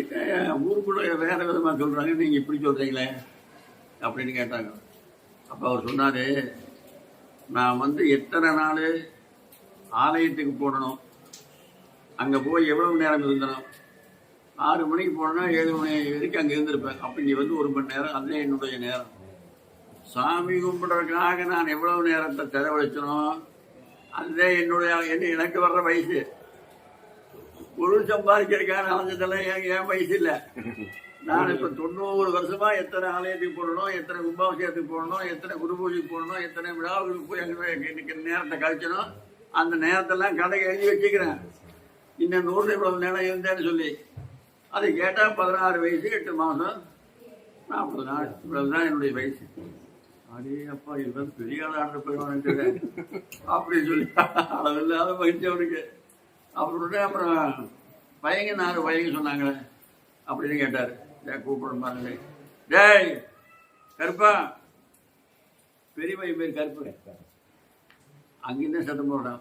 என்ன ஊருக்குள்ள வேற விதமாக சொல்கிறாங்க நீங்கள் இப்படி சொல்கிறீங்களே அப்படின்னு கேட்டாங்க. அப்போ அவர் சொன்னார் நான் வந்து எத்தனை நாள் ஆலயத்துக்கு போடணும். அங்கே போய் எவ்வளவு நேரம் இருந்தனும் ஆறு மணிக்கு போனேன்னா ஏழு மணி வரைக்கும் அங்கே இருந்திருப்பேன். அப்போ இங்கே வந்து ஒரு மணி நேரம் அதுதான் என்னுடைய நேரம். சாமி கும்பிட்றதுக்காக நான் எவ்வளவு நேரத்தை செலவழிச்சனோ அதுதான் என்னுடைய என்ன எனக்கு வர்ற வயசு. பொருள் சம்பாதிக்கிறதுக்கான அலைஞ்சதெல்லாம் என் என் வயசு இல்லை? நான் இப்போ தொண்ணூறு வருஷமா எத்தனை ஆலயத்துக்கு போடணும் எத்தனை கும்பாபிஷேகத்துக்கு போடணும் எத்தனை குரு பூஜைக்கு போடணும் எத்தனை விழாவுக்கு போய் அங்கே நேரத்தை கழிச்சணும் அந்த நேரத்தெல்லாம் கடைக்கு எழுதி வச்சுக்கிறேன். இன்னும் நூறு இவ்வளவு நேரம் இருந்தேன்னு சொல்லி. அதை கேட்டால் பதினாறு வயசு எட்டு மாதம் நாற்பது நாள் இவ்வளவுதான் என்னுடைய வயசு. அடே அப்பா இவன் பெரிய ஆண்டு போயிடுவான்னு அப்படின்னு சொல்லி அளவில்லாத மகிழ்ச்சி அவனுக்கு. அவருடைய அப்புறம் பையங்க நாலு பையங்க சொன்னாங்களே அப்படின்னு கேட்டார். டே கூப்பிட பாருங்க. டேய் கருப்பா. பெரிய பையன் பேர் கருப்பு. அங்கிருந்தே சத்தம் போடுறான்?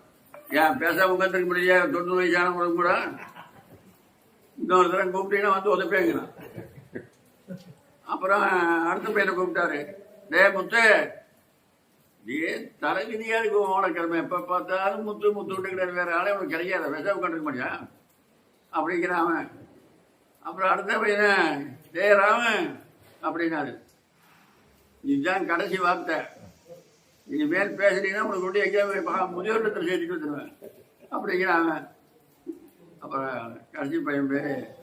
ஏன் பேசாம உட்காந்துருக்க முடியாது தொண்ணூறு வயசானவங்களுக்கு கூட? இன்னொரு தரம் கூப்பிட்டீங்கன்னா வந்து உதப்பேங்கிறான் அப்புறம் அடுத்த பையனை கூப்பிட்டாரு. டே முத்து ஏ தலைவிதியா இருக்கும் ஓனக்கிழமை எப்போ பார்த்தாலும் முத்து முத்து விட்டுக்கிட்டாரு வேற ஆளே உனக்கு கிடைக்காத. விஷம் உட்காந்துருக்க மாட்டியா? அப்படிங்கிறான் அவன். அப்புறம் அடுத்த பையனை டே ராமன் அப்படின்னாரு. இதுதான் கடைசி வார்த்தை. இனிமேல் பேசுனீங்கன்னா உனக்கு கொண்டு எங்கேயாவது முதியோர்கிட்ட சேர்த்துட்டு வந்துடுவேன் அப்படிங்கிறான் அவன். அப்புறம் கடைசி பையன் பேர்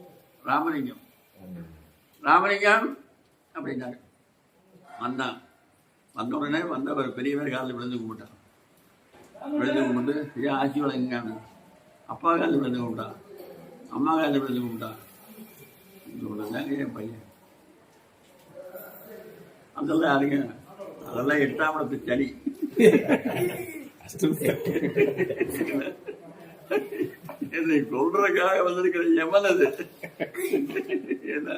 ராமலிங்கம். ராமலிங்கம் அப்படின்னாரு. வந்தான். வந்த உடனே வந்தவர் பெரியவர் காலில் விழுந்து கும்பிட்டான் விழுந்து கும்பிட்டு ஏன் ஆட்சி வழங்குங்க அப்பா காலில் விழுந்து கும்பிட்டான் அம்மா காலில் விழுந்து கும்பிட்டான் இவ்வளோதாங்க என் பையன். அதெல்லாம் யாருங்க? அதெல்லாம் எட்டாம் இடத்து சனி என்னை சொல்றதுக்காக வந்திருக்கிற எமன் அது? என்ன?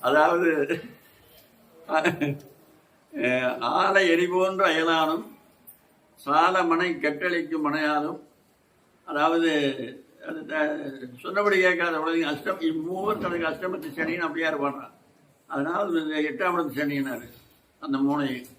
அதாவது ஆலை எரிபோன்ற அயலானும் சால மனை கட்டளிக்கும் மனையாலும் அதாவது அது சொன்னபடி கேட்காத உலகம் அஷ்டம் இம்மூவர் தனக்கு அஷ்டமத்து சனின்னு அப்படியே பாடுறான் அதனால இந்த எட்டாம் இடத்து சனினார் அந்த மூணையும்